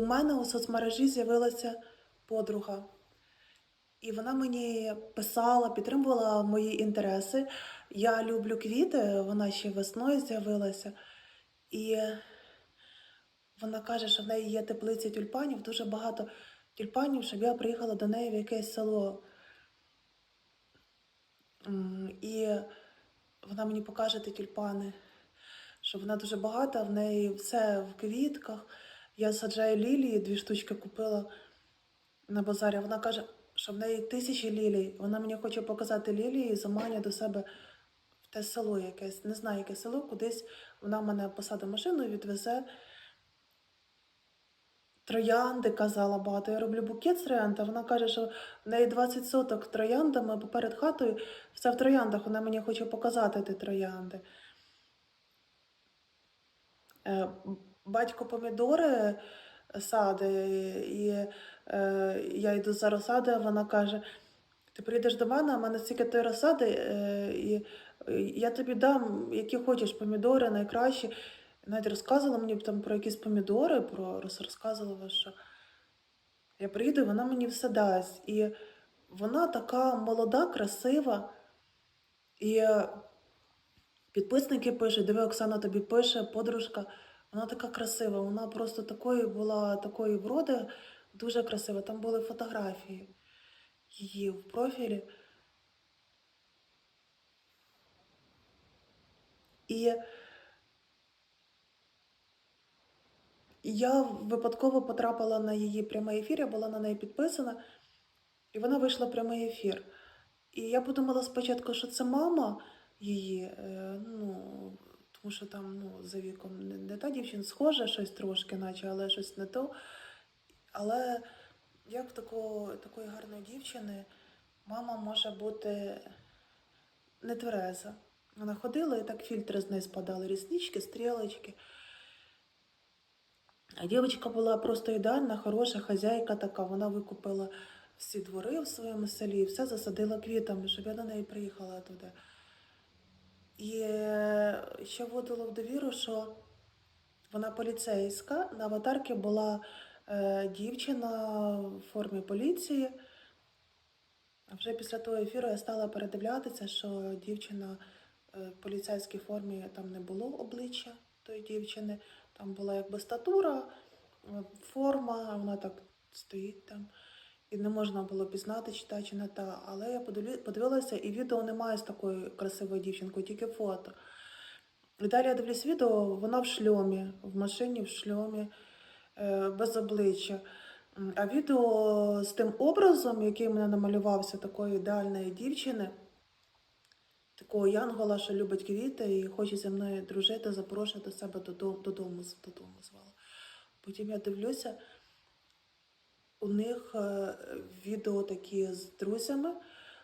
у мене у соцмережі з'явилася подруга. І вона мені писала, підтримувала мої інтереси. Я люблю квіти, вона ще весною з'явилася. І вона каже, що в неї є теплиця тюльпанів, дуже багато тюльпанів, щоб я приїхала до неї в якесь село. І вона мені покаже ті тюльпани, що вона дуже багата, в неї все в квітках. Я саджаю лілії, дві штучки купила на базарі. Вона каже, що в неї тисячі лілій. Вона мені хоче показати лілії і заманює до себе в те село якесь. Не знаю, яке село, кудись вона мене посадить машину і відвезе. Троянди казала багато. Я роблю букет з троянд, вона каже, що в неї 20 соток трояндами поперед хатою, все в трояндах. Вона мені хоче показати ті троянди. Е, Батько помідори сади, і е, я йду за розсади, вона каже: ти прийдеш до мене, а в мене стільки тої розсади, е, і я тобі дам, які хочеш помідори, найкращі. Навіть розказувала мені там про якісь помідори, про розказувала, що я приїду, вона мені все дасть. І вона така молода, красива. І е, підписники пишуть, диви, Оксана тобі пише, подружка. Вона така красива, вона просто такої була такої вроди, дуже красива. Там були фотографії її в профілі. І я випадково потрапила на її прямий ефір, я була на неї підписана, і вона вийшла в прямий ефір. І я подумала спочатку, що це мама її, е, ну, тому що там ну, за віком не, не та дівчина схожа щось трошки, наче, але щось не то. Але як в такого, такої гарної дівчини мама може бути не твереза. Вона ходила і так фільтри з неї спадали, ріснички, стрілочки. А дівчинка була просто ідеальна, хороша хазяйка така. Вона викупила всі двори в своєму селі і все засадила квітами, щоб я до неї приїхала туди. І е, ще вводило в довіру, що вона поліцейська. На аватарці була е, дівчина в формі поліції. А вже після того ефіру я стала передивлятися, що дівчина е, в поліцейській формі там не було обличчя тої дівчини. Там була якби статура, форма, вона так стоїть там. І не можна було пізнати, чи та, чи не та. Але я подивилася, і відео немає з такою красивою дівчинкою, тільки фото. І далі я дивлюсь відео, вона в шльомі, в машині в шльомі, е, без обличчя. А відео з тим образом, який мене намалювався такої ідеальної дівчини, такого янгола, що любить квіти і хоче зі мною дружити, запрошувати себе додому, додому, звала. Потім я дивлюся, у них е, відео такі з друзями,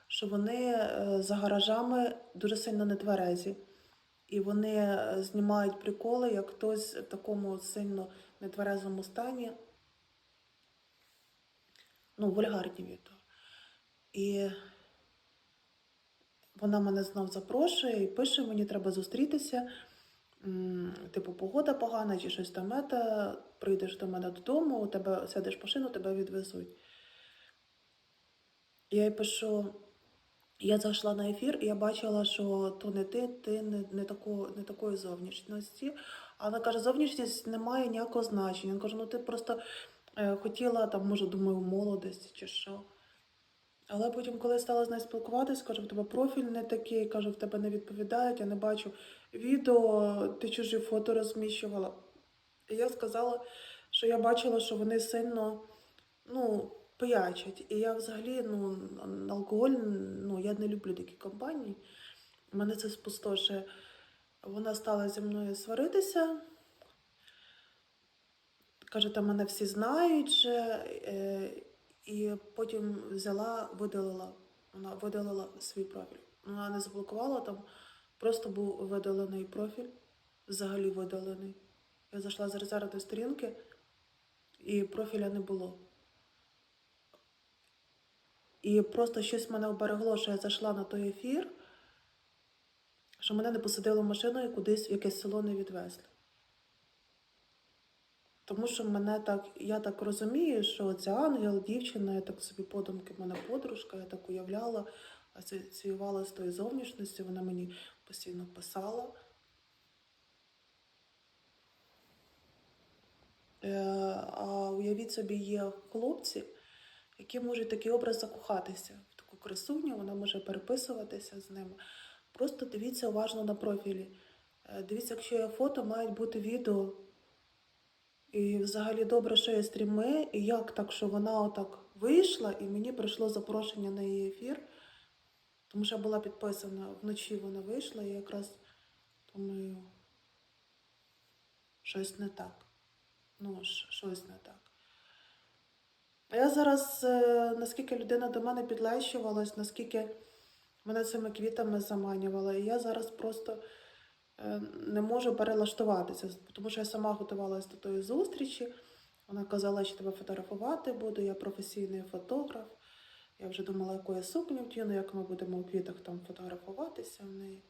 що вони е, за гаражами дуже сильно нетверезі. І вони е, знімають приколи, як хтось в такому сильно нетверезому стані. Ну, вульгарні відео. І вона мене знов запрошує і пише, мені треба зустрітися. Типу, погода погана чи щось там мета, прийдеш до мене додому, у тебе сядеш в машину, тебе відвезуть. Я їй пишу, я зайшла на ефір, і я бачила, що то не ти, ти не, не, тако, не такої зовнішності. А вона каже, зовнішність не має ніякого значення. Я кажу, ну ти просто е, хотіла, там, може, думаю, молодості чи що. Але потім, коли стала з нею спілкуватись, кажу, в тебе профіль не такий, кажу, в тебе не відповідають, я не бачу відео, ти чужі фото розміщувала. І я сказала, що я бачила, що вони сильно ну, пиячать. І я взагалі ну, алкоголь, ну, я не люблю такі компанії. Мене це спустошує. Вона стала зі мною сваритися. Каже, там мене всі знають. Же, е, і потім взяла, видалила. Вона видалила свій профіль. Вона не заблокувала там, просто був видалений профіль, взагалі видалений. Я зайшла з резервної сторінки, і профіля не було. І просто щось мене оберегло, що я зайшла на той ефір, що мене не посадили в машину і кудись в якесь село не відвезли. Тому що мене так, я так розумію, що це ангел, дівчина, я так собі подумки, в мене подружка, я так уявляла, асоціювала з тою зовнішністю, вона мені постійно писала. Е, а уявіть собі, є хлопці, які можуть такий образ закохатися в таку красуню, вона може переписуватися з ними. Просто дивіться уважно на профілі. Е, Дивіться, якщо є фото, мають бути відео. І взагалі добре, що є стріми, і як так, що вона отак вийшла, і мені прийшло запрошення на її ефір, тому що я була підписана вночі вона вийшла, і якраз думаю, щось не так. Ну, щось не так. Я зараз, е, наскільки людина до мене підлещувалась, наскільки мене цими квітами заманювала, і я зараз просто не можу перелаштуватися, тому що я сама готувалася до тої зустрічі. Вона казала, що тебе фотографувати буду, я професійний фотограф. Я вже думала, яку я сукню вдіну, як ми будемо у квітах там фотографуватися в неї.